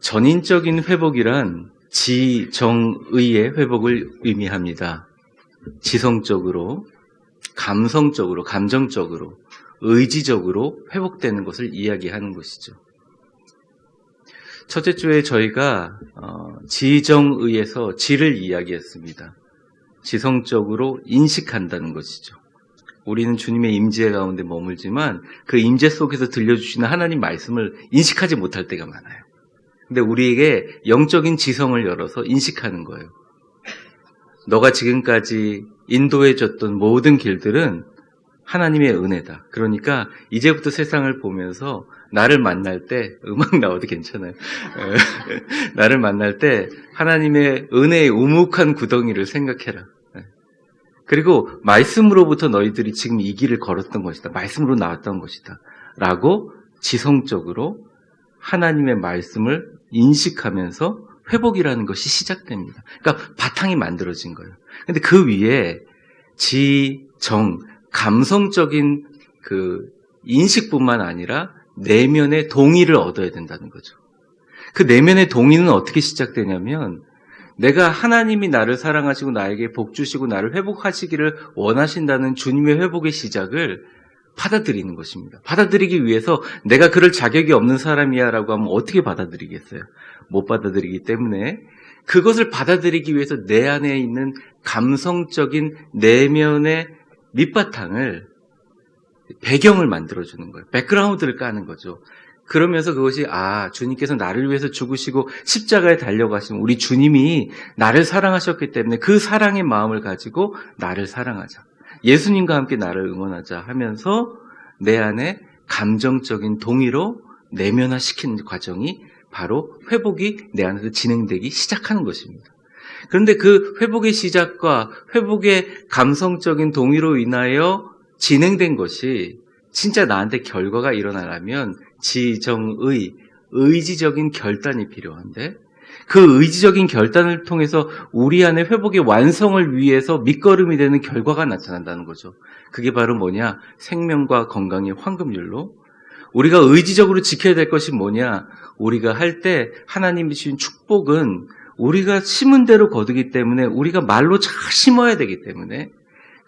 전인적인 회복이란 지정의의 회복을 의미합니다. 지성적으로, 감성적으로, 감정적으로, 의지적으로 회복되는 것을 이야기하는 것이죠. 첫째 주에 저희가 어, 지정의에서 지를 이야기했습니다. 지성적으로 인식한다는 것이죠. 우리는 주님의 임재 가운데 머물지만 그 임재 속에서 들려주시는 하나님 말씀을 인식하지 못할 때가 많아요. 근데 우리에게 영적인 지성을 열어서 인식하는 거예요. 너가 지금까지 인도해줬던 모든 길들은 하나님의 은혜다. 그러니까 이제부터 세상을 보면서 나를 만날 때 음악 나와도 괜찮아요. 나를 만날 때 하나님의 은혜의 우묵한 구덩이를 생각해라. 그리고 말씀으로부터 너희들이 지금 이 길을 걸었던 것이다. 말씀으로 나왔던 것이다. 라고 지성적으로 하나님의 말씀을 인식하면서 회복이라는 것이 시작됩니다. 그러니까 바탕이 만들어진 거예요. 근데 그 위에 지, 정, 감성적인 그 인식뿐만 아니라 내면의 동의를 얻어야 된다는 거죠. 그 내면의 동의는 어떻게 시작되냐면 내가 하나님이 나를 사랑하시고 나에게 복 주시고 나를 회복하시기를 원하신다는 주님의 회복의 시작을 받아들이는 것입니다. 받아들이기 위해서 내가 그럴 자격이 없는 사람이야라고 하면 어떻게 받아들이겠어요? 못 받아들이기 때문에 그것을 받아들이기 위해서 내 안에 있는 감성적인 내면의 밑바탕을 배경을 만들어주는 거예요. 백그라운드를 까는 거죠. 그러면서 그것이 아 주님께서 나를 위해서 죽으시고 십자가에 달려가신 우리 주님이 나를 사랑하셨기 때문에 그 사랑의 마음을 가지고 나를 사랑하자. 예수님과 함께 나를 응원하자 하면서 내 안에 감정적인 동의로 내면화시키는 과정이 바로 회복이 내 안에서 진행되기 시작하는 것입니다. 그런데 그 회복의 시작과 회복의 감성적인 동의로 인하여 진행된 것이 진짜 나한테 결과가 일어나려면 지정의, 의지적인 결단이 필요한데 그 의지적인 결단을 통해서 우리 안에 회복의 완성을 위해서 밑거름이 되는 결과가 나타난다는 거죠. 그게 바로 뭐냐? 생명과 건강의 황금률로 우리가 의지적으로 지켜야 될 것이 뭐냐? 우리가 할 때 하나님이 주신 축복은 우리가 심은 대로 거두기 때문에 우리가 말로 잘 심어야 되기 때문에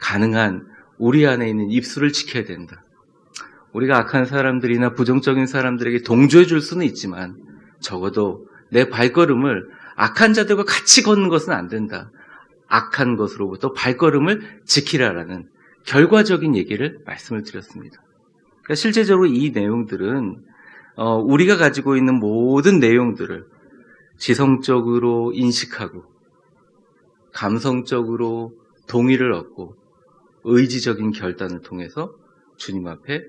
가능한 우리 안에 있는 입술을 지켜야 된다. 우리가 악한 사람들이나 부정적인 사람들에게 동조해 줄 수는 있지만 적어도 내 발걸음을 악한 자들과 같이 걷는 것은 안 된다. 악한 것으로부터 발걸음을 지키라라는 결과적인 얘기를 말씀을 드렸습니다. 그러니까 실제적으로 이 내용들은 어, 우리가 가지고 있는 모든 내용들을 지성적으로 인식하고 감성적으로 동의를 얻고 의지적인 결단을 통해서 주님 앞에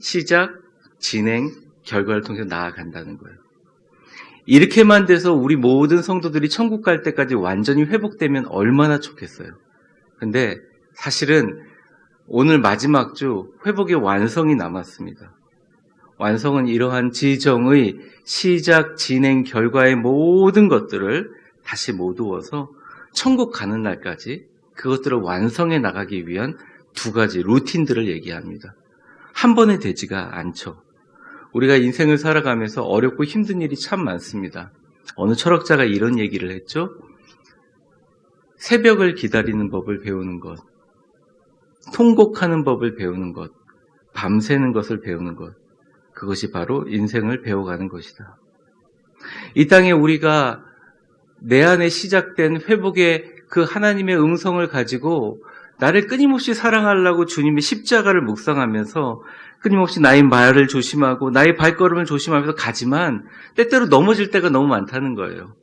시작, 진행, 결과를 통해서 나아간다는 거예요. 이렇게만 돼서 우리 모든 성도들이 천국 갈 때까지 완전히 회복되면 얼마나 좋겠어요. 근데 사실은 오늘 마지막 주 회복의 완성이 남았습니다. 완성은 이러한 지정의 시작, 진행, 결과의 모든 것들을 다시 모두어서 천국 가는 날까지 그것들을 완성해 나가기 위한 두 가지 루틴들을 얘기합니다. 한 번에 되지가 않죠. 우리가 인생을 살아가면서 어렵고 힘든 일이 참 많습니다. 어느 철학자가 이런 얘기를 했죠. 새벽을 기다리는 법을 배우는 것, 통곡하는 법을 배우는 것, 밤새는 것을 배우는 것, 그것이 바로 인생을 배워가는 것이다. 이 땅에 우리가 내 안에 시작된 회복의 그 하나님의 음성을 가지고 나를 끊임없이 사랑하려고 주님의 십자가를 묵상하면서 끊임없이 나의 말을 조심하고 나의 발걸음을 조심하면서 가지만 때때로 넘어질 때가 너무 많다는 거예요.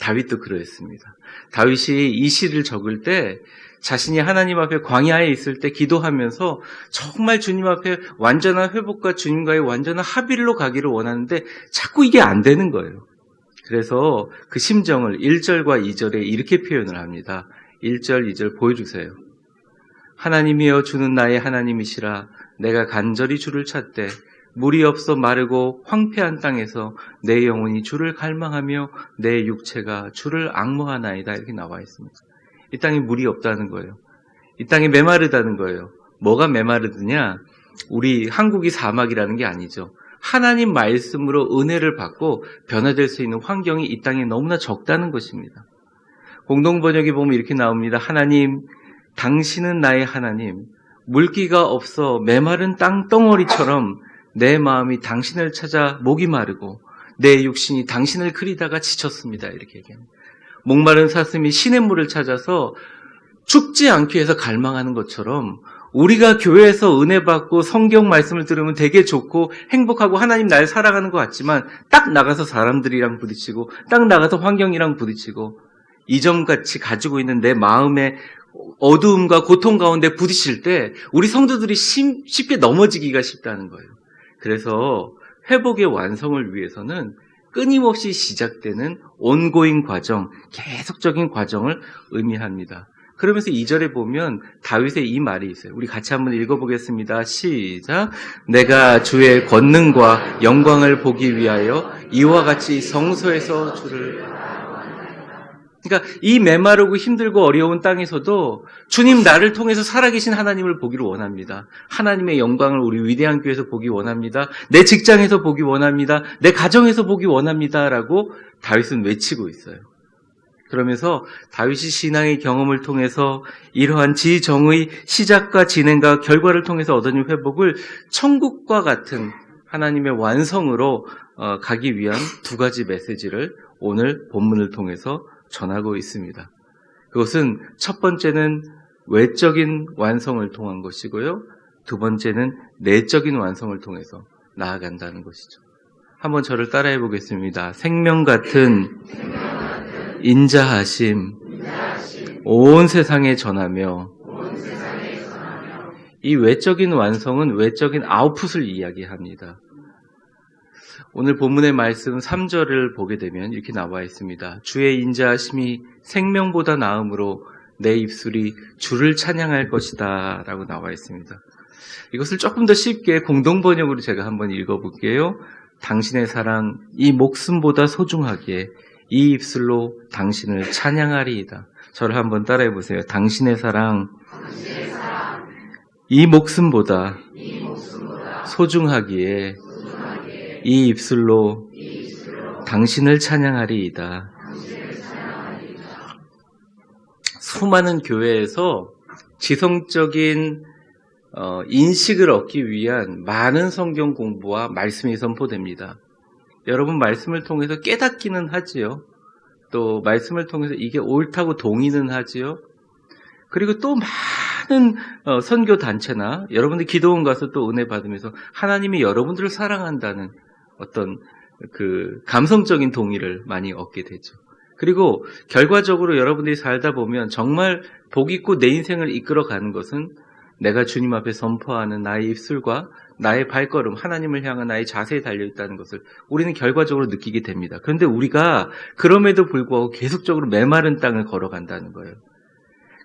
다윗도 그러했습니다. 다윗이 이 시를 적을 때 자신이 하나님 앞에 광야에 있을 때 기도하면서 정말 주님 앞에 완전한 회복과 주님과의 완전한 합일로 가기를 원하는데 자꾸 이게 안 되는 거예요. 그래서 그 심정을 1절과 2절에 이렇게 표현을 합니다. 1절, 2절 보여주세요. 하나님이여 주는 나의 하나님이시라 내가 간절히 주를 찾되 물이 없어 마르고 황폐한 땅에서 내 영혼이 주를 갈망하며 내 육체가 주를 악모하나이다 이렇게 나와 있습니다. 이 땅에 물이 없다는 거예요. 이 땅이 메마르다는 거예요. 뭐가 메마르드냐? 우리 한국이 사막이라는 게 아니죠. 하나님 말씀으로 은혜를 받고 변화될 수 있는 환경이 이 땅에 너무나 적다는 것입니다. 공동 번역에 보면 이렇게 나옵니다. 하나님, 당신은 나의 하나님. 물기가 없어 메마른 땅덩어리처럼 내 마음이 당신을 찾아 목이 마르고 내 육신이 당신을 그리다가 지쳤습니다. 이렇게 얘기합니다. 목마른 사슴이 신의 물을 찾아서 죽지 않기 위해서 갈망하는 것처럼 우리가 교회에서 은혜 받고 성경 말씀을 들으면 되게 좋고 행복하고 하나님 날 사랑하는 것 같지만 딱 나가서 사람들이랑 부딪히고 딱 나가서 환경이랑 부딪히고 이전같이 가지고 있는 내 마음의 어두움과 고통 가운데 부딪힐 때 우리 성도들이 심- 쉽게 넘어지기가 쉽다는 거예요. 그래서 회복의 완성을 위해서는 끊임없이 시작되는 온고잉 과정, 계속적인 과정을 의미합니다. 그러면서 2절에 보면 다윗의 이 말이 있어요. 우리 같이 한번 읽어보겠습니다. 시작. 내가 주의 권능과 영광을 보기 위하여 이와 같이 성소에서 주를 그러니까 이 메마르고 힘들고 어려운 땅에서도 주님 나를 통해서 살아계신 하나님을 보기를 원합니다. 하나님의 영광을 우리 위대한 교회에서 보기 원합니다. 내 직장에서 보기 원합니다. 내 가정에서 보기 원합니다라고 다윗은 외치고 있어요. 그러면서 다윗이 신앙의 경험을 통해서 이러한 지정의 시작과 진행과 결과를 통해서 얻어진 회복을 천국과 같은 하나님의 완성으로 어, 가기 위한 두 가지 메시지를 오늘 본문을 통해서 전하고 있습니다. 그것은 첫 번째는 외적인 완성을 통한 것이고요. 두 번째는 내적인 완성을 통해서 나아간다는 것이죠. 한번 저를 따라해 보겠습니다. 생명 같은 인자하심, 온 세상에 전하며, 이 외적인 완성은 외적인 아웃풋을 이야기합니다. 오늘 본문의 말씀 3절을 보게 되면 이렇게 나와 있습니다. 주의 인자하심이 생명보다 나음으로 내 입술이 주를 찬양할 것이다 라고 나와 있습니다. 이것을 조금 더 쉽게 공동 번역으로 제가 한번 읽어볼게요. 당신의 사랑, 이 목숨보다 소중하기에 이 입술로 당신을 찬양하리이다. 저를 한번 따라해 보세요. 당신의 사랑, 이 목숨보다 소중하기에 이 입술로 당신을 찬양하리이다. 수많은 교회에서 지성적인 어, 인식을 얻기 위한 많은 성경 공부와 말씀이 선포됩니다. 여러분 말씀을 통해서 깨닫기는 하지요. 또 말씀을 통해서 이게 옳다고 동의는 하지요. 그리고 또 많은 어, 선교 단체나 여러분들 기도원 가서 또 은혜 받으면서 하나님이 여러분들을 사랑한다는 어떤 그 감성적인 동의를 많이 얻게 되죠. 그리고 결과적으로 여러분들이 살다 보면 정말 복 있고 내 인생을 이끌어 가는 것은 내가 주님 앞에 선포하는 나의 입술과 나의 발걸음, 하나님을 향한 나의 자세에 달려 있다는 것을 우리는 결과적으로 느끼게 됩니다. 그런데 우리가 그럼에도 불구하고 계속적으로 메마른 땅을 걸어간다는 거예요.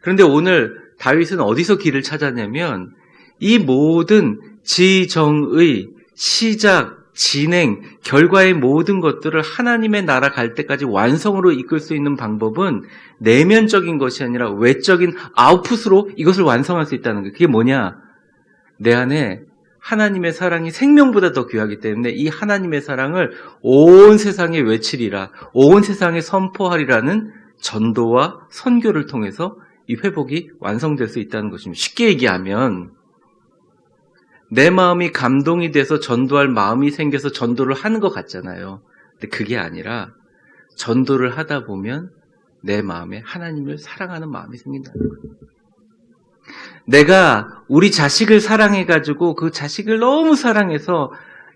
그런데 오늘 다윗은 어디서 길을 찾았냐면 이 모든 지정의 시작, 진행, 결과의 모든 것들을 하나님의 나라 갈 때까지 완성으로 이끌 수 있는 방법은 내면적인 것이 아니라 외적인 아웃풋으로 이것을 완성할 수 있다는 거예요. 그게 뭐냐? 내 안에 하나님의 사랑이 생명보다 더 귀하기 때문에 이 하나님의 사랑을 온 세상에 외치리라, 온 세상에 선포하리라는 전도와 선교를 통해서 이 회복이 완성될 수 있다는 것입니다. 쉽게 얘기하면 내 마음이 감동이 돼서 전도할 마음이 생겨서 전도를 하는 것 같잖아요. 근데 그게 아니라 전도를 하다 보면 내 마음에 하나님을 사랑하는 마음이 생긴다는 거예요. 내가 우리 자식을 사랑해가지고 그 자식을 너무 사랑해서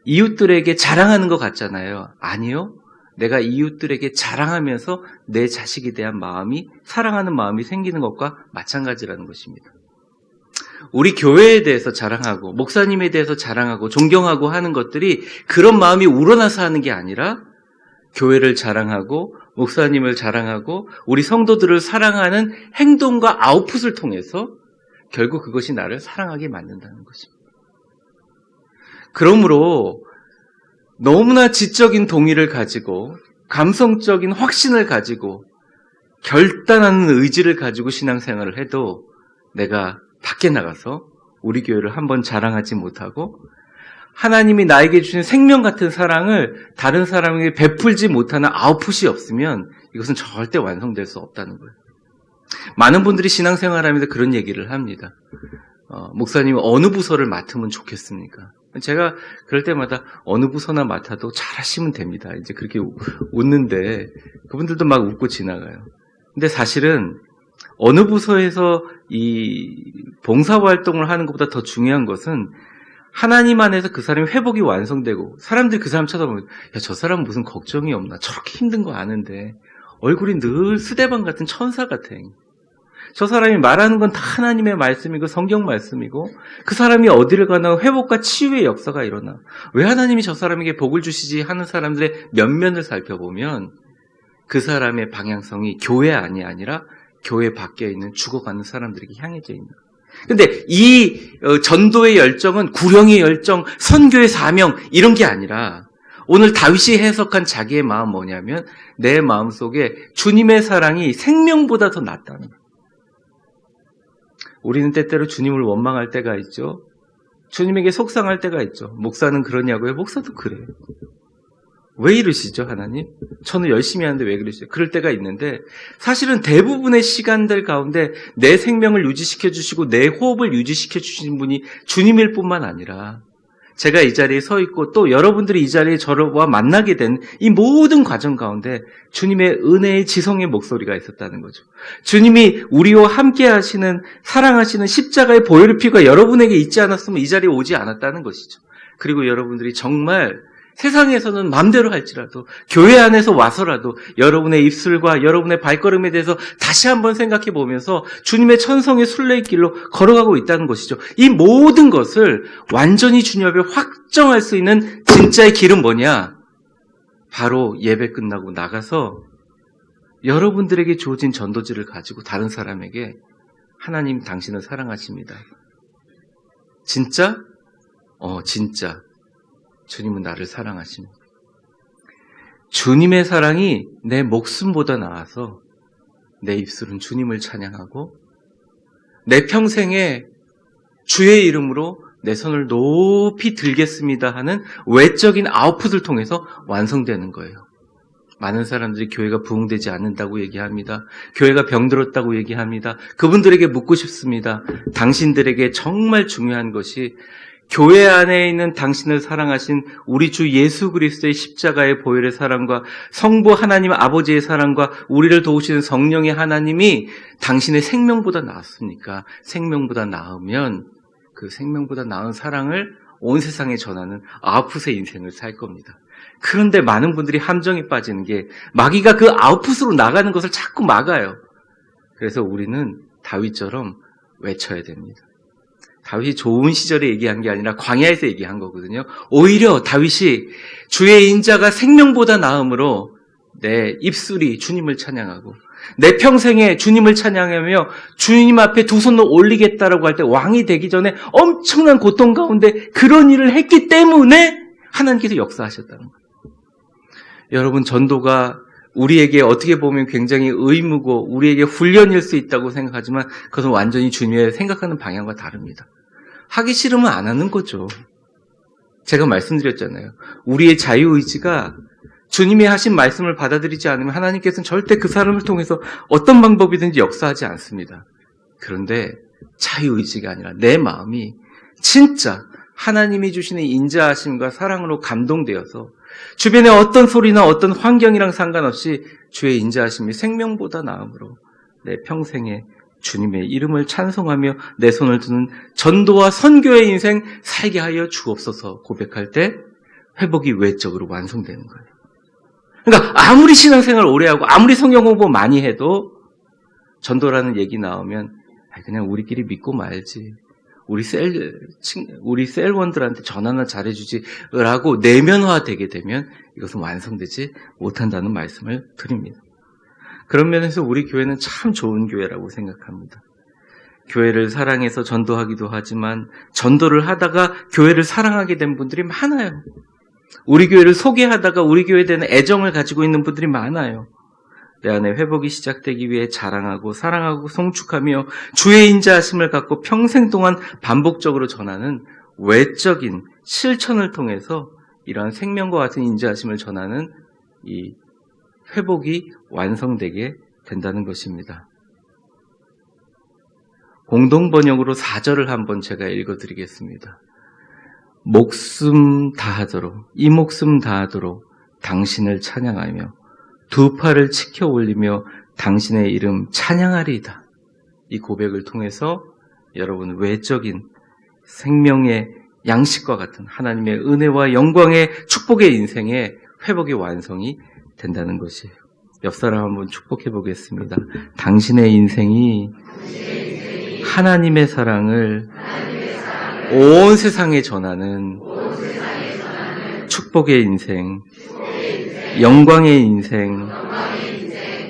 이웃들에게 자랑하는 것 같잖아요. 아니요. 내가 이웃들에게 자랑하면서 내 자식에 대한 마음이, 사랑하는 마음이 생기는 것과 마찬가지라는 것입니다. 우리 교회에 대해서 자랑하고, 목사님에 대해서 자랑하고, 존경하고 하는 것들이 그런 마음이 우러나서 하는 게 아니라, 교회를 자랑하고, 목사님을 자랑하고, 우리 성도들을 사랑하는 행동과 아웃풋을 통해서 결국 그것이 나를 사랑하게 만든다는 것입니다. 그러므로 너무나 지적인 동의를 가지고 감성적인 확신을 가지고 결단하는 의지를 가지고 신앙생활을 해도 내가 밖에 나가서 우리 교회를 한번 자랑하지 못하고 하나님이 나에게 주신 생명 같은 사랑을 다른 사람에게 베풀지 못하는 아웃풋이 없으면 이것은 절대 완성될 수 없다는 거예요. 많은 분들이 신앙생활 하면서 그런 얘기를 합니다. 어, 목사님 어느 부서를 맡으면 좋겠습니까? 제가 그럴 때마다 어느 부서나 맡아도 잘하시면 됩니다. 이제 그렇게 우- 웃는데 그분들도 막 웃고 지나가요. 근데 사실은 어느 부서에서 이 봉사 활동을 하는 것보다 더 중요한 것은 하나님 안에서 그 사람이 회복이 완성되고 사람들이 그 사람 쳐다보면 야 저 사람 무슨 걱정이 없나 저렇게 힘든 거 아는데 얼굴이 늘 수대방 같은 천사 같아. 저 사람이 말하는 건 다 하나님의 말씀이고 성경 말씀이고 그 사람이 어디를 가나 회복과 치유의 역사가 일어나. 왜 하나님이 저 사람에게 복을 주시지 하는 사람들의 면면을 살펴보면 그 사람의 방향성이 교회 안이 아니라 교회 밖에 있는 죽어가는 사람들에게 향해져 있는. 근데 이 어, 전도의 열정은 구령의 열정, 선교의 사명 이런 게 아니라 오늘 다윗이 해석한 자기의 마음 뭐냐면 내 마음 속에 주님의 사랑이 생명보다 더 낫다는. 우리는 때때로 주님을 원망할 때가 있죠. 주님에게 속상할 때가 있죠. 목사는 그러냐고요? 목사도 그래요. 왜 이러시죠, 하나님? 저는 열심히 하는데 왜 그러시죠? 그럴 때가 있는데, 사실은 대부분의 시간들 가운데 내 생명을 유지시켜 주시고 내 호흡을 유지시켜 주시는 분이 주님일 뿐만 아니라, 제가 이 자리에 서 있고 또 여러분들이 이 자리에 저와 만나게 된 이 모든 과정 가운데 주님의 은혜의 지성의 목소리가 있었다는 거죠. 주님이 우리와 함께 하시는, 사랑하시는 십자가의 보혈의 피가 여러분에게 있지 않았으면 이 자리에 오지 않았다는 것이죠. 그리고 여러분들이 정말 세상에서는 마음대로 할지라도 교회 안에서 와서라도 여러분의 입술과 여러분의 발걸음에 대해서 다시 한번 생각해 보면서 주님의 천성의 순례길로 걸어가고 있다는 것이죠. 이 모든 것을 완전히 주님 앞에 확정할 수 있는 진짜의 길은 뭐냐? 바로 예배 끝나고 나가서 여러분들에게 주어진 전도지를 가지고 다른 사람에게 하나님 당신을 사랑하십니다. 진짜? 어, 진짜. 주님은 나를 사랑하십니다. 주님의 사랑이 내 목숨보다 나아서 내 입술은 주님을 찬양하고 내 평생에 주의 이름으로 내 손을 높이 들겠습니다 하는 외적인 아웃풋을 통해서 완성되는 거예요. 많은 사람들이 교회가 부흥되지 않는다고 얘기합니다. 교회가 병들었다고 얘기합니다. 그분들에게 묻고 싶습니다. 당신들에게 정말 중요한 것이 교회 안에 있는 당신을 사랑하신 우리 주 예수 그리스도의 십자가의 보혈의 사랑과 성부 하나님 아버지의 사랑과 우리를 도우시는 성령의 하나님이 당신의 생명보다 나았으니까 생명보다 나으면 그 생명보다 나은 사랑을 온 세상에 전하는 아웃풋의 인생을 살 겁니다. 그런데 많은 분들이 함정에 빠지는 게 마귀가 그 아웃풋으로 나가는 것을 자꾸 막아요. 그래서 우리는 다윗처럼 외쳐야 됩니다. 다윗이 좋은 시절에 얘기한 게 아니라 광야에서 얘기한 거거든요. 오히려 다윗이 주의 인자가 생명보다 나음으로 내 입술이 주님을 찬양하고 내 평생에 주님을 찬양하며 주님 앞에 두 손을 올리겠다라고 할 때 왕이 되기 전에 엄청난 고통 가운데 그런 일을 했기 때문에 하나님께서 역사하셨다는 거예요. 여러분 전도가 우리에게 어떻게 보면 굉장히 의무고 우리에게 훈련일 수 있다고 생각하지만 그것은 완전히 주님의 생각하는 방향과 다릅니다. 하기 싫으면 안 하는 거죠. 제가 말씀드렸잖아요. 우리의 자유의지가 주님이 하신 말씀을 받아들이지 않으면 하나님께서는 절대 그 사람을 통해서 어떤 방법이든지 역사하지 않습니다. 그런데 자유의지가 아니라 내 마음이 진짜 하나님이 주시는 인자하심과 사랑으로 감동되어서 주변의 어떤 소리나 어떤 환경이랑 상관없이 주의 인자하심이 생명보다 나음으로 내 평생에 주님의 이름을 찬송하며 내 손을 드는 전도와 선교의 인생 살게 하여 주옵소서 고백할 때 회복이 외적으로 완성되는 거예요. 그러니까 아무리 신앙생활 오래 하고 아무리 성경 공부 많이 해도 전도라는 얘기 나오면 그냥 우리끼리 믿고 말지. 우리 셀, 우리 셀원들한테 전화나 잘해주지라고 내면화 되게 되면 이것은 완성되지 못한다는 말씀을 드립니다. 그런 면에서 우리 교회는 참 좋은 교회라고 생각합니다. 교회를 사랑해서 전도하기도 하지만 전도를 하다가 교회를 사랑하게 된 분들이 많아요. 우리 교회를 소개하다가 우리 교회에 대한 애정을 가지고 있는 분들이 많아요. 내 안에 회복이 시작되기 위해 자랑하고 사랑하고 송축하며 주의 인자하심을 갖고 평생 동안 반복적으로 전하는 외적인 실천을 통해서 이러한 생명과 같은 인자하심을 전하는 이 회복이 완성되게 된다는 것입니다. 공동 번역으로 4절을 한번 제가 읽어 드리겠습니다. 목숨 다하도록 이 목숨 다하도록 당신을 찬양하며 두 팔을 치켜 올리며 당신의 이름 찬양하리이다. 이 고백을 통해서 여러분 외적인 생명의 양식과 같은 하나님의 은혜와 영광의 축복의 인생의 회복의 완성이 된다는 것이에요. 옆 사람 한번 축복해 보겠습니다. 당신의 인생이 하나님의 사랑을 온 세상에 전하는 축복의 인생, 영광의 인생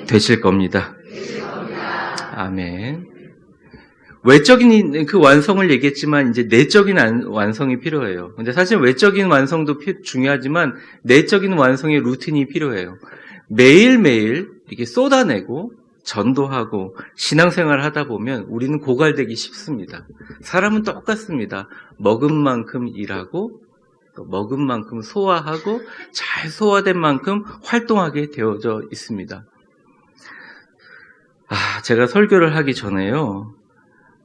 되실 겁니다. 아멘. 외적인 그 완성을 얘기했지만 이제 내적인 안- 완성이 필요해요. 근데 사실 외적인 완성도 피- 중요하지만 내적인 완성의 루틴이 필요해요. 매일매일 이렇게 쏟아내고 전도하고 신앙생활 하다 보면 우리는 고갈되기 쉽습니다. 사람은 똑같습니다. 먹은 만큼 일하고 또 먹은 만큼 소화하고 잘 소화된 만큼 활동하게 되어져 있습니다. 아, 제가 설교를 하기 전에요.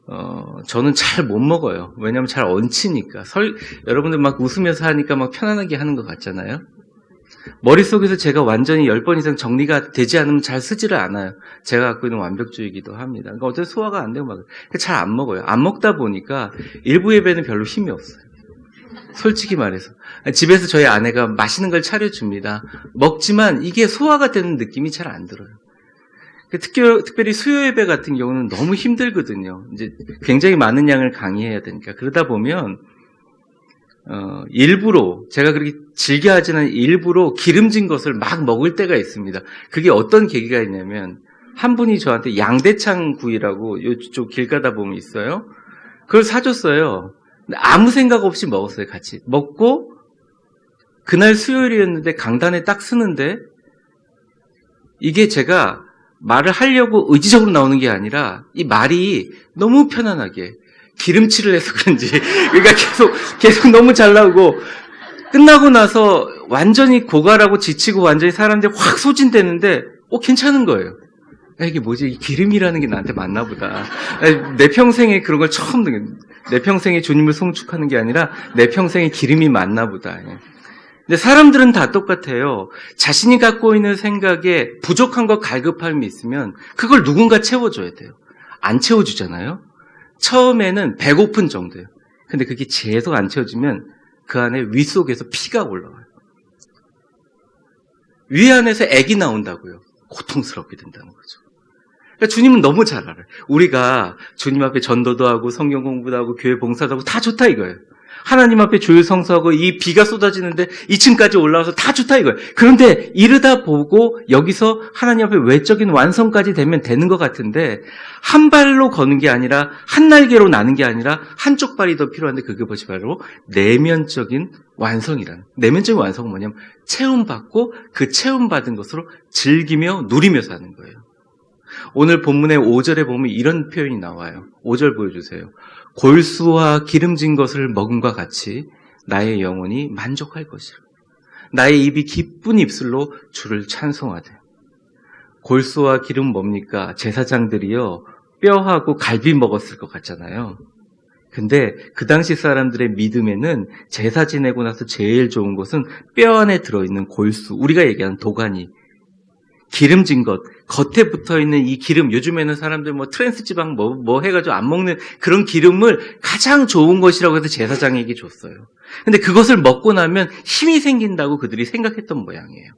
어, 저는 잘 못 먹어요. 왜냐면 잘 얹히니까. 설, 여러분들 막 웃으면서 하니까 막 편안하게 하는 것 같잖아요. 머릿속에서 제가 완전히 10번 이상 정리가 되지 않으면 잘 쓰지를 않아요. 제가 갖고 있는 완벽주의이기도 합니다. 그러니까 어쨌든 소화가 안 되고 막, 잘 안 먹어요. 안 먹다 보니까 일부 예배는 별로 힘이 없어요. 솔직히 말해서. 집에서 저희 아내가 맛있는 걸 차려줍니다. 먹지만 이게 소화가 되는 느낌이 잘 안 들어요. 그 특별, 특별 히 수요 예배 같은 경우는 너무 힘들거든요. 이제 굉장히 많은 양을 강의해야 되니까. 그러다 보면, 어, 일부러, 제가 그렇게 즐겨 하지는 일부러 기름진 것을 막 먹을 때가 있습니다. 그게 어떤 계기가 있냐면, 한 분이 저한테 양대창 구이라고 이쪽 길 가다 보면 있어요. 그걸 사줬어요. 아무 생각 없이 먹었어요, 같이. 먹고, 그날 수요일이었는데 강단에 딱 쓰는데, 이게 제가 말을 하려고 의지적으로 나오는 게 아니라 이 말이 너무 편안하게 기름칠을 해서 그런지 그러니까 계속 계속 너무 잘 나오고 끝나고 나서 완전히 고갈하고 지치고 완전히 사람들이 확 소진되는데 어 괜찮은 거예요. 야, 이게 뭐지? 이 기름이라는 게 나한테 맞나 보다. 아, 내 평생에 그런 걸 처음 듣는 내 평생에 주님을 송축하는 게 아니라 내 평생에 기름이 맞나 보다. 예. 근데 사람들은 다 똑같아요. 자신이 갖고 있는 생각에 부족한 것 갈급함이 있으면 그걸 누군가 채워줘야 돼요. 안 채워주잖아요. 처음에는 배고픈 정도예요. 근데 그게 계속 안 채워지면 그 안에 위 속에서 피가 올라와요. 위 안에서 액이 나온다고요. 고통스럽게 된다는 거죠. 그러니까 주님은 너무 잘 알아요. 우리가 주님 앞에 전도도 하고 성경 공부도 하고 교회 봉사도 하고 다 좋다 이거예요. 하나님 앞에 조율 성수하고 이 비가 쏟아지는데 2층까지 올라와서 다 좋다 이거예요. 그런데 이르다 보고 여기서 하나님 앞에 외적인 완성까지 되면 되는 것 같은데 한 발로 거는 게 아니라 한 날개로 나는 게 아니라 한쪽 발이 더 필요한데 그게 뭐지 바로 내면적인 완성이라는 내면적인 완성은 뭐냐면 체험받고 그 체험받은 것으로 즐기며 누리며 사는 거예요. 오늘 본문의 5절에 보면 이런 표현이 나와요. 5절 보여주세요. 골수와 기름진 것을 먹음과 같이 나의 영혼이 만족할 것이라. 나의 입이 기쁜 입술로 주를 찬송하되. 골수와 기름 뭡니까? 제사장들이요. 뼈하고 갈비 먹었을 것 같잖아요. 근데 그 당시 사람들의 믿음에는 제사 지내고 나서 제일 좋은 것은 뼈 안에 들어있는 골수, 우리가 얘기하는 도가니, 기름진 것, 겉에 붙어 있는 이 기름, 요즘에는 사람들 뭐 트랜스 지방 뭐, 뭐 해가지고 안 먹는 그런 기름을 가장 좋은 것이라고 해서 제사장에게 줬어요. 근데 그것을 먹고 나면 힘이 생긴다고 그들이 생각했던 모양이에요.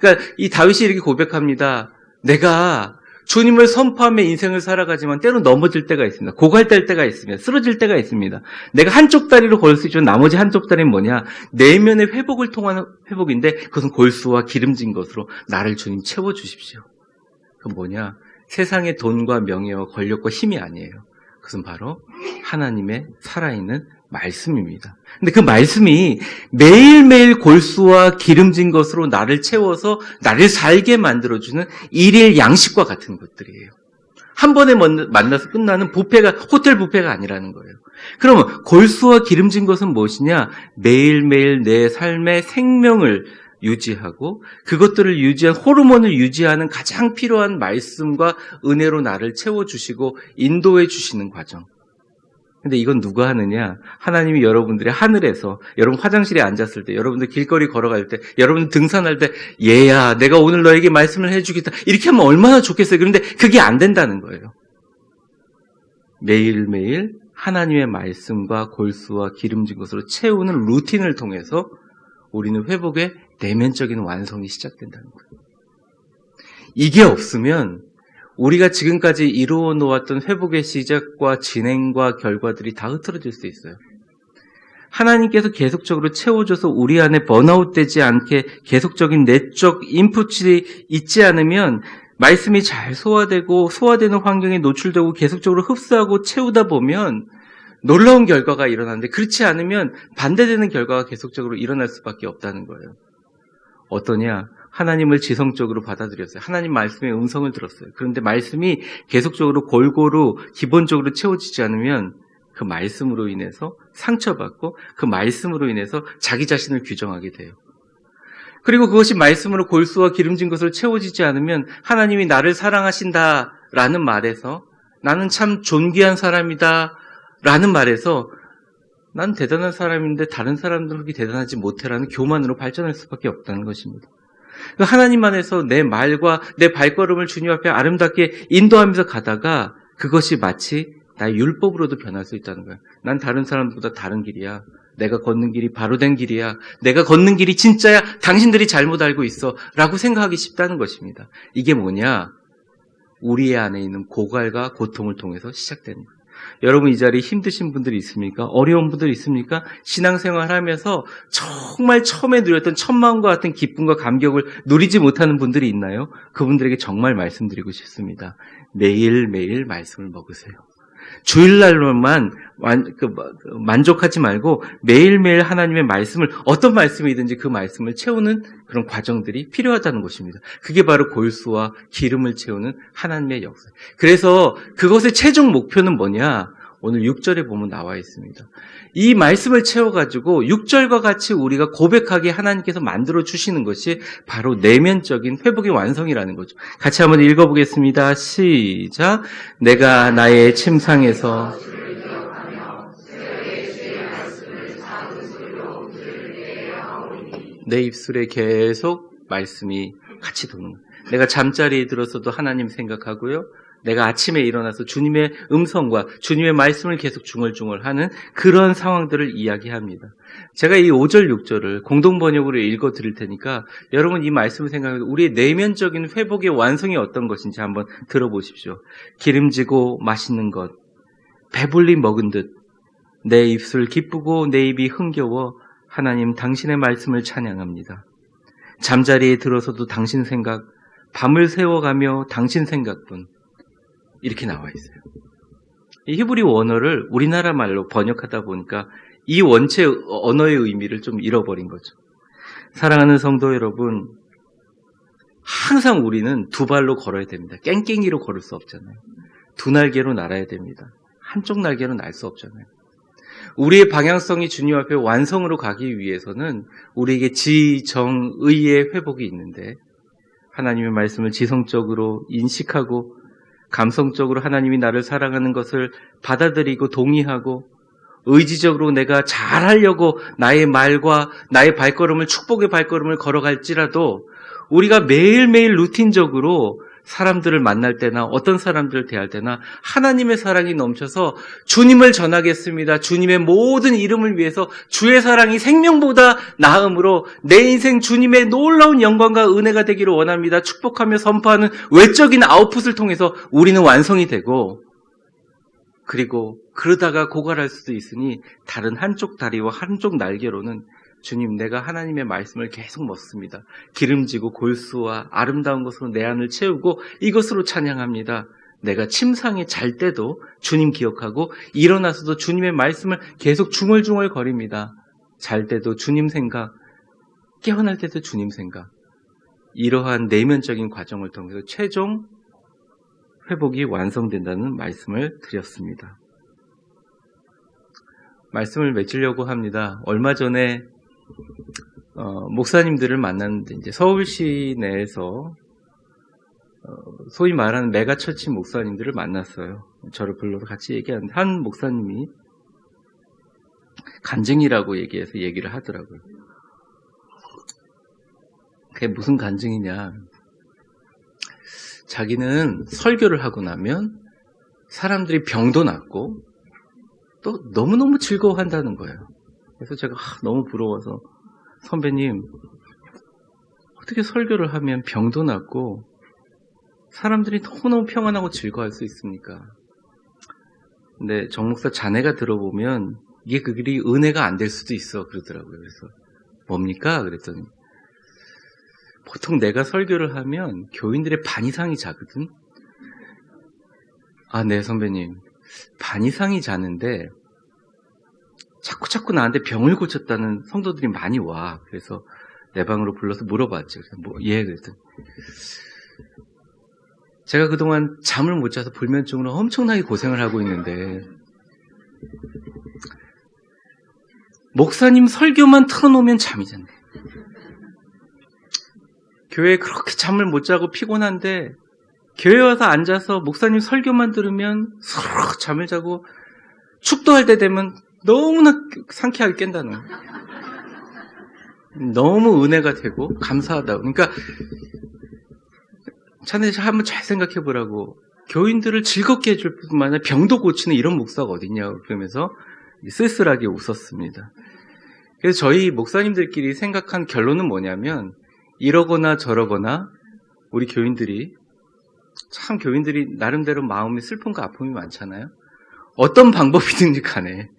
그러니까 이 다윗이 이렇게 고백합니다. 내가 주님을 선포하며 인생을 살아가지만 때로 넘어질 때가 있습니다. 고갈될 때가 있습니다. 쓰러질 때가 있습니다. 내가 한쪽 다리로 걸을 수 있지만 나머지 한쪽 다리는 뭐냐? 내면의 회복을 통한 회복인데 그것은 골수와 기름진 것으로 나를 주님 채워주십시오. 그건 뭐냐? 세상의 돈과 명예와 권력과 힘이 아니에요. 그것은 바로 하나님의 살아있는 말씀입니다. 근데 그 말씀이 매일매일 골수와 기름진 것으로 나를 채워서 나를 살게 만들어주는 일일 양식과 같은 것들이에요. 한 번에 만나- 만나서 끝나는 부페가 호텔 부페가 아니라는 거예요. 그러면 골수와 기름진 것은 무엇이냐? 매일매일 내 삶의 생명을 유지하고 그것들을 유지한 호르몬을 유지하는 가장 필요한 말씀과 은혜로 나를 채워 주시고 인도해 주시는 과정. 근데 이건 누가 하느냐? 하나님이 여러분들의 하늘에서 여러분 화장실에 앉았을 때, 여러분들 길거리 걸어갈 때, 여러분 등산할 때, 얘야, 내가 오늘 너에게 말씀을 해 주겠다. 이렇게 하면 얼마나 좋겠어요. 그런데 그게 안 된다는 거예요. 매일매일 하나님의 말씀과 골수와 기름진 것으로 채우는 루틴을 통해서 우리는 회복의 내면적인 완성이 시작된다는 거예요. 이게 없으면 우리가 지금까지 이루어 놓았던 회복의 시작과 진행과 결과들이 다 흐트러질 수 있어요. 하나님께서 계속적으로 채워줘서 우리 안에 번아웃 되지 않게 계속적인 내적 인풋이 있지 않으면 말씀이 잘 소화되고 소화되는 환경에 노출되고 계속적으로 흡수하고 채우다 보면 놀라운 결과가 일어나는데 그렇지 않으면 반대되는 결과가 계속적으로 일어날 수밖에 없다는 거예요. 어떠냐? 하나님을 지성적으로 받아들였어요. 하나님 말씀의 음성을 들었어요. 그런데 말씀이 계속적으로 골고루 기본적으로 채워지지 않으면 그 말씀으로 인해서 상처받고 그 말씀으로 인해서 자기 자신을 규정하게 돼요. 그리고 그것이 말씀으로 골수와 기름진 것을 채워지지 않으면 하나님이 나를 사랑하신다라는 말에서 나는 참 존귀한 사람이다 라는 말에서 난 대단한 사람인데 다른 사람들은 그렇게 대단하지 못해라는 교만으로 발전할 수밖에 없다는 것입니다. 그 하나님 안에서 내 말과 내 발걸음을 주님 앞에 아름답게 인도하면서 가다가 그것이 마치 나의 율법으로도 변할 수 있다는 거야. 난 다른 사람들보다 다른 길이야. 내가 걷는 길이 바로 된 길이야. 내가 걷는 길이 진짜야. 당신들이 잘못 알고 있어. 라고 생각하기 쉽다는 것입니다. 이게 뭐냐? 우리 안에 있는 고갈과 고통을 통해서 시작되는 거예요. 여러분 이 자리에 힘드신 분들이 있습니까? 어려운 분들이 있습니까? 신앙생활 하면서 정말 처음에 누렸던 천마음과 같은 기쁨과 감격을 누리지 못하는 분들이 있나요? 그분들에게 정말 말씀드리고 싶습니다. 매일매일 말씀을 먹으세요. 주일날로만 만, 그, 그, 만족하지 말고 매일매일 하나님의 말씀을 어떤 말씀이든지 그 말씀을 채우는 그런 과정들이 필요하다는 것입니다. 그게 바로 골수와 기름을 채우는 하나님의 역사. 그래서 그것의 최종 목표는 뭐냐? 오늘 6절에 보면 나와 있습니다. 이 말씀을 채워가지고 6절과 같이 우리가 고백하게 하나님께서 만들어 주시는 것이 바로 내면적인 회복의 완성이라는 거죠. 같이 한번 읽어보겠습니다. 시작. 내가 나의 침상에서 내 입술에 계속 말씀이 같이 도는 거예요. 내가 잠자리에 들어서도 하나님 생각하고요. 내가 아침에 일어나서 주님의 음성과 주님의 말씀을 계속 중얼중얼 하는 그런 상황들을 이야기합니다. 제가 이 5절, 6절을 공동 번역으로 읽어 드릴 테니까 여러분 이 말씀을 생각해서 우리의 내면적인 회복의 완성이 어떤 것인지 한번 들어보십시오. 기름지고 맛있는 것, 배불리 먹은 듯 내 입술 기쁘고 내 입이 흥겨워 하나님 당신의 말씀을 찬양합니다. 잠자리에 들어서도 당신 생각, 밤을 새워가며 당신 생각뿐 이렇게 나와 있어요. 이 히브리 원어를 우리나라 말로 번역하다 보니까 이 원체 언어의 의미를 좀 잃어버린 거죠. 사랑하는 성도 여러분, 항상 우리는 두 발로 걸어야 됩니다. 깽깽이로 걸을 수 없잖아요. 두 날개로 날아야 됩니다. 한쪽 날개로 날 수 없잖아요. 우리의 방향성이 주님 앞에 완성으로 가기 위해서는 우리에게 지 정 의의 회복이 있는데 하나님의 말씀을 지성적으로 인식하고 감성적으로 하나님이 나를 사랑하는 것을 받아들이고 동의하고 의지적으로 내가 잘하려고 나의 말과 나의 발걸음을 축복의 발걸음을 걸어갈지라도 우리가 매일매일 루틴적으로 사람들을 만날 때나 어떤 사람들을 대할 때나 하나님의 사랑이 넘쳐서 주님을 전하겠습니다. 주님의 모든 이름을 위해서 주의 사랑이 생명보다 나음으로 내 인생 주님의 놀라운 영광과 은혜가 되기를 원합니다. 축복하며 선포하는 외적인 아웃풋을 통해서 우리는 완성이 되고 그리고 그러다가 고갈할 수도 있으니 다른 한쪽 다리와 한쪽 날개로는 주님, 내가 하나님의 말씀을 계속 먹습니다. 기름지고 골수와 아름다운 것으로 내 안을 채우고 이것으로 찬양합니다. 내가 침상에 잘 때도 주님 기억하고 일어나서도 주님의 말씀을 계속 중얼중얼 거립니다. 잘 때도 주님 생각, 깨어날 때도 주님 생각. 이러한 내면적인 과정을 통해서 최종 회복이 완성된다는 말씀을 드렸습니다. 말씀을 맺으려고 합니다. 얼마 전에 어, 목사님들을 만났는데 이제 서울시 내에서 어, 소위 말하는 메가처치 목사님들을 만났어요. 저를 불러서 같이 얘기하는데 한 목사님이 간증이라고 얘기해서 얘기를 하더라고요. 그게 무슨 간증이냐? 자기는 설교를 하고 나면 사람들이 병도 낫고 또 너무너무 즐거워한다는 거예요. 그래서 제가 하, 너무 부러워서 선배님 어떻게 설교를 하면 병도 낫고 사람들이 너무너무 평안하고 즐거워할 수 있습니까? 근데 정 목사 자네가 들어보면 이게 그 길이 은혜가 안 될 수도 있어 그러더라고요. 그래서 뭡니까? 그랬더니 보통 내가 설교를 하면 교인들의 반 이상이 자거든. 아, 네 선배님 반 이상이 자는데 자꾸 자꾸 나한테 병을 고쳤다는 성도들이 많이 와. 그래서 내 방으로 불러서 물어봤죠. 그래서 뭐, 예, 그랬더니. 제가 그동안 잠을 못 자서 불면증으로 엄청나게 고생을 하고 있는데, 목사님 설교만 틀어놓으면 잠이 잔대. 교회에 그렇게 잠을 못 자고 피곤한데, 교회 와서 앉아서 목사님 설교만 들으면 서로 잠을 자고 축도할 때 되면 너무나 상쾌하게 깬다는. 너무 은혜가 되고 감사하다. 그러니까 자네 한번 잘 생각해 보라고. 교인들을 즐겁게 해줄 뿐만 아니라 병도 고치는 이런 목사가 어딨냐고 그러면서 쓸쓸하게 웃었습니다. 그래서 저희 목사님들끼리 생각한 결론은 뭐냐면 이러거나 저러거나 우리 교인들이 참 교인들이 나름대로 마음이 슬픔과 아픔이 많잖아요. 어떤 방법이든지 간에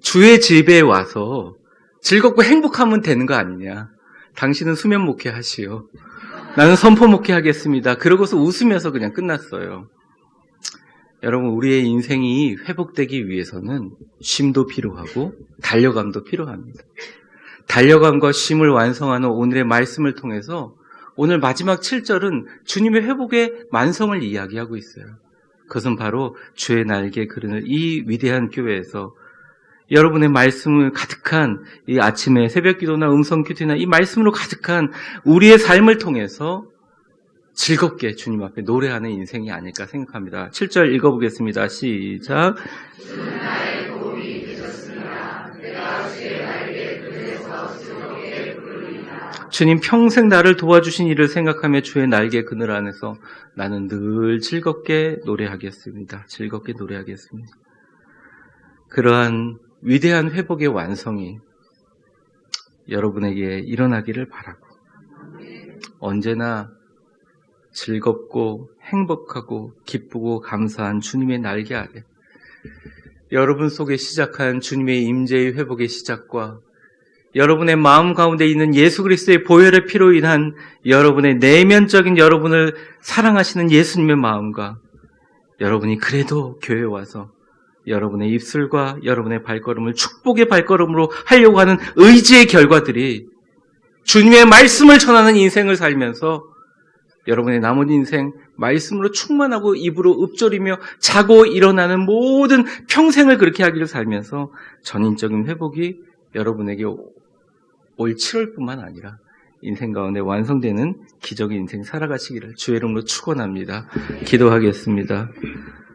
주의 집에 와서 즐겁고 행복하면 되는 거 아니냐. 당신은 수면 목회 하시오. 나는 선포 목회 하겠습니다. 그러고서 웃으면서 그냥 끝났어요. 여러분, 우리의 인생이 회복되기 위해서는 쉼도 필요하고 달려감도 필요합니다. 달려감과 쉼을 완성하는 오늘의 말씀을 통해서 오늘 마지막 7절은 주님의 회복의 만성을 이야기하고 있어요. 그것은 바로 주의 날개 그르는 이 위대한 교회에서 여러분의 말씀을 가득한 이 아침에 새벽 기도나 음성 큐티나 이 말씀으로 가득한 우리의 삶을 통해서 즐겁게 주님 앞에 노래하는 인생이 아닐까 생각합니다. 7절 읽어보겠습니다. 시작. 주님 평생 나를 도와주신 일을 생각하며 주의 날개 그늘 안에서 나는 늘 즐겁게 노래하겠습니다. 즐겁게 노래하겠습니다. 그러한 위대한 회복의 완성이 여러분에게 일어나기를 바라고 언제나 즐겁고 행복하고 기쁘고 감사한 주님의 날개 아래 여러분 속에 시작한 주님의 임재의 회복의 시작과 여러분의 마음 가운데 있는 예수 그리스도의 보혈의 피로 인한 여러분의 내면적인 여러분을 사랑하시는 예수님의 마음과 여러분이 그래도 교회 와서 여러분의 입술과 여러분의 발걸음을 축복의 발걸음으로 하려고 하는 의지의 결과들이 주님의 말씀을 전하는 인생을 살면서 여러분의 남은 인생 말씀으로 충만하고 입으로 읊조리며 자고 일어나는 모든 평생을 그렇게 하기를 살면서 전인적인 회복이 여러분에게 올 7월뿐만 아니라 인생 가운데 완성되는 기적의 인생 살아가시기를 주의 이름으로 축원합니다. 기도하겠습니다.